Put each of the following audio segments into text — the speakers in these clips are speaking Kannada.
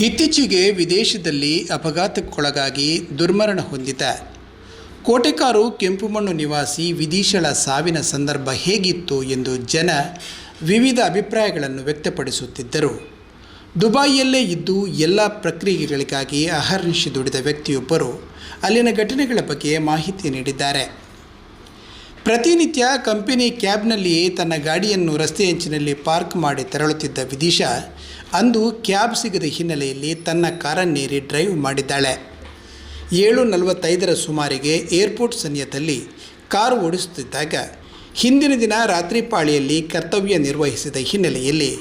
ಇತ್ತೀಚೆಗೆ ವಿದೇಶದಲ್ಲಿ ಅಪಘಾತಕ್ಕೊಳಗಾಗಿ ದುರ್ಮರಣ ಹೊಂದಿದ. ಕೋಟೆಕಾರು ಕೆಂಪುಮಣ್ಣು ನಿವಾಸಿ ವಿದೀಶಳ ಸಾವಿನ ಸಂದರ್ಭ ಹೇಗಿತ್ತು ಎಂದು ಜನ ವಿವಿಧ ಅಭಿಪ್ರಾಯಗಳನ್ನು ವ್ಯಕ್ತಪಡಿಸುತ್ತಿದ್ದರು. ದುಬಾಯಿಯಲ್ಲೇ ಇದ್ದು ಎಲ್ಲ ಪ್ರಕ್ರಿಯೆಗಳಿಗಾಗಿ ಅಹರ್ನಿಶಿ ದುಡಿದ ವ್ಯಕ್ತಿಯೊಬ್ಬರು ಅಲ್ಲಿನ ಘಟನೆಗಳ ಬಗ್ಗೆ ಮಾಹಿತಿ ನೀಡಿದ್ದಾರೆ. ಪ್ರತಿನಿತ್ಯ ಕಂಪೆನಿ ಕ್ಯಾಬ್ನಲ್ಲಿ ತನ್ನ ಗಾಡಿಯನ್ನು ರಸ್ತೆ ಅಂಚಿನಲ್ಲಿ ಪಾರ್ಕ್ ಮಾಡಿ ತೆರಳುತ್ತಿದ್ದ ವಿದಿಶಾ, ಅಂದು ಕ್ಯಾಬ್ ಸಿಗದ ಹಿನ್ನೆಲೆಯಲ್ಲಿ ತನ್ನ ಕಾರನ್ನೇರಿ ಡ್ರೈವ್ ಮಾಡಿದ್ದಾಳೆ. ಏಳು ನಲವತ್ತೈದರ ಸುಮಾರಿಗೆ ಏರ್ಪೋರ್ಟ್ ಸನಿಹದಲ್ಲಿ ಕಾರು ಓಡಿಸುತ್ತಿದ್ದಾಗ ಹಿಂದಿನ ದಿನ ರಾತ್ರಿ ಪಾಳಿಯಲ್ಲಿ ಕರ್ತವ್ಯ ನಿರ್ವಹಿಸಿದ ಹಿನ್ನೆಲೆಯಲ್ಲಿ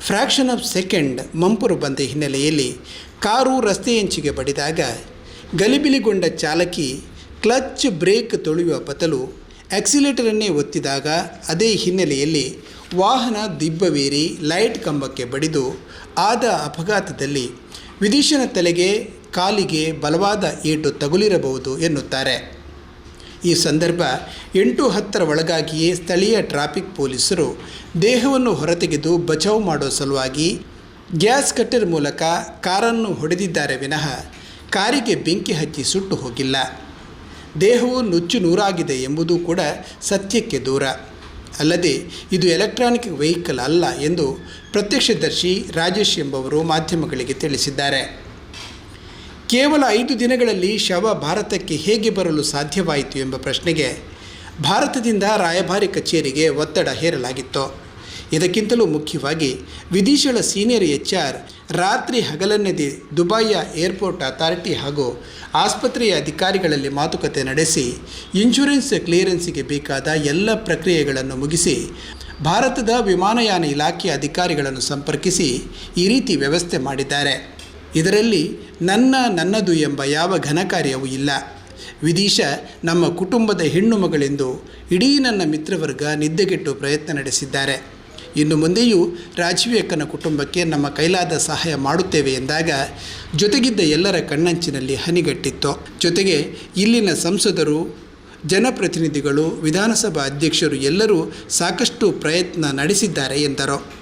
ಫ್ರ್ಯಾಕ್ಷನ್ ಆಫ್ ಸೆಕೆಂಡ್ ಮಂಪುರು ಬಂದ ಹಿನ್ನೆಲೆಯಲ್ಲಿ ಕಾರು ರಸ್ತೆಯಂಚಿಗೆ ಬಡಿದಾಗ ಗಲಿಬಿಲಿಗೊಂಡ ಚಾಲಕಿ ಕ್ಲಚ್ ಬ್ರೇಕ್ ತೊಳೆಯುವ ಬದಲು ಆಕ್ಸಿಲೇಟರನ್ನೇ ಒತ್ತಿದಾಗ ಅದೇ ಹಿನ್ನೆಲೆಯಲ್ಲಿ ವಾಹನ ದಿಬ್ಬವೇರಿ ಲೈಟ್ ಕಂಬಕ್ಕೆ ಬಡಿದು ಆದ ಅಪಘಾತದಲ್ಲಿ ವಿದೀಶನ ತಲೆಗೆ, ಕಾಲಿಗೆ ಬಲವಾದ ಏಟು ತಗುಲಿರಬಹುದು ಎನ್ನುತ್ತಾರೆ. ಈ ಸಂದರ್ಭ ಎಂಟು ಹತ್ತರ ಒಳಗಾಗಿಯೇ ಸ್ಥಳೀಯ ಟ್ರಾಫಿಕ್ ಪೊಲೀಸರು ದೇಹವನ್ನು ಹೊರತೆಗೆದು ಬಚಾವ್ ಮಾಡೋ ಸಲುವಾಗಿ ಗ್ಯಾಸ್ ಕಟ್ಟರ್ ಮೂಲಕ ಕಾರನ್ನು ಹೊಡೆದಿದ್ದಾರೆ ವಿನಃ ಕಾರಿಗೆ ಬೆಂಕಿ ಹಚ್ಚಿ ಸುಟ್ಟು ಹೋಗಿಲ್ಲ. ದೇಹವು ನುಚ್ಚು ನೂರಾಗಿದೆ ಎಂಬುದು ಕೂಡ ಸತ್ಯಕ್ಕೆ ದೂರ. ಅಲ್ಲದೆ ಇದು ಎಲೆಕ್ಟ್ರಾನಿಕ್ ವೆಹಿಕಲ್ ಅಲ್ಲ ಎಂದು ಪ್ರತ್ಯಕ್ಷದರ್ಶಿ ರಾಜೇಶ್ ಎಂಬವರು ಮಾಧ್ಯಮಗಳಿಗೆ ತಿಳಿಸಿದ್ದಾರೆ. ಕೇವಲ ಐದು ದಿನಗಳಲ್ಲಿ ಶವ ಭಾರತಕ್ಕೆ ಹೇಗೆ ಬರಲು ಸಾಧ್ಯವಾಯಿತು ಎಂಬ ಪ್ರಶ್ನೆಗೆ ಭಾರತದಿಂದ ರಾಯಭಾರಿ ಕಚೇರಿಗೆ ಒತ್ತಡ ಹೇರಲಾಗಿತ್ತು. ಇದಕ್ಕಿಂತಲೂ ಮುಖ್ಯವಾಗಿ ವಿದೇಶಗಳ ಸೀನಿಯರ್ ಎಚ್ ಆರ್ ರಾತ್ರಿ ಹಗಲನ್ನೆದೆ ದುಬಾಯಿಯ ಏರ್ಪೋರ್ಟ್ ಅಥಾರಿಟಿ ಹಾಗೂ ಆಸ್ಪತ್ರೆಯ ಅಧಿಕಾರಿಗಳಲ್ಲಿ ಮಾತುಕತೆ ನಡೆಸಿ ಇನ್ಶೂರೆನ್ಸ್ ಕ್ಲಿಯರೆನ್ಸಿಗೆ ಬೇಕಾದ ಎಲ್ಲ ಪ್ರಕ್ರಿಯೆಗಳನ್ನು ಮುಗಿಸಿ ಭಾರತದ ವಿಮಾನಯಾನ ಇಲಾಖೆಯ ಅಧಿಕಾರಿಗಳನ್ನು ಸಂಪರ್ಕಿಸಿ ಈ ರೀತಿ ವ್ಯವಸ್ಥೆ ಮಾಡಿದ್ದಾರೆ. ಇದರಲ್ಲಿ ನನ್ನ ನನ್ನದು ಎಂಬ ಯಾವ ಘನಕಾರ್ಯವೂ ಇಲ್ಲ. ವಿದೀಶ ನಮ್ಮ ಕುಟುಂಬದ ಹೆಣ್ಣು ಮಗಳೆಂದು ಇಡೀ ನನ್ನ ಮಿತ್ರವರ್ಗ ನಿದ್ದೆಗೆಟ್ಟು ಪ್ರಯತ್ನ ನಡೆಸಿದ್ದಾರೆ. ಇನ್ನು ಮುಂದೆಯೂ ರಾಜೀವ್ ಅಕ್ಕನ ಕುಟುಂಬಕ್ಕೆ ನಮ್ಮ ಕೈಲಾದ ಸಹಾಯ ಮಾಡುತ್ತೇವೆ ಎಂದಾಗ ಜೊತೆಗಿದ್ದ ಎಲ್ಲರ ಕಣ್ಣಂಚಿನಲ್ಲಿ ಹನಿಗಟ್ಟಿತ್ತು. ಜೊತೆಗೆ ಇಲ್ಲಿನ ಸಂಸದರು, ಜನಪ್ರತಿನಿಧಿಗಳು, ವಿಧಾನಸಭಾ ಅಧ್ಯಕ್ಷರು ಎಲ್ಲರೂ ಸಾಕಷ್ಟು ಪ್ರಯತ್ನ ನಡೆಸಿದ್ದಾರೆ ಎಂದರು.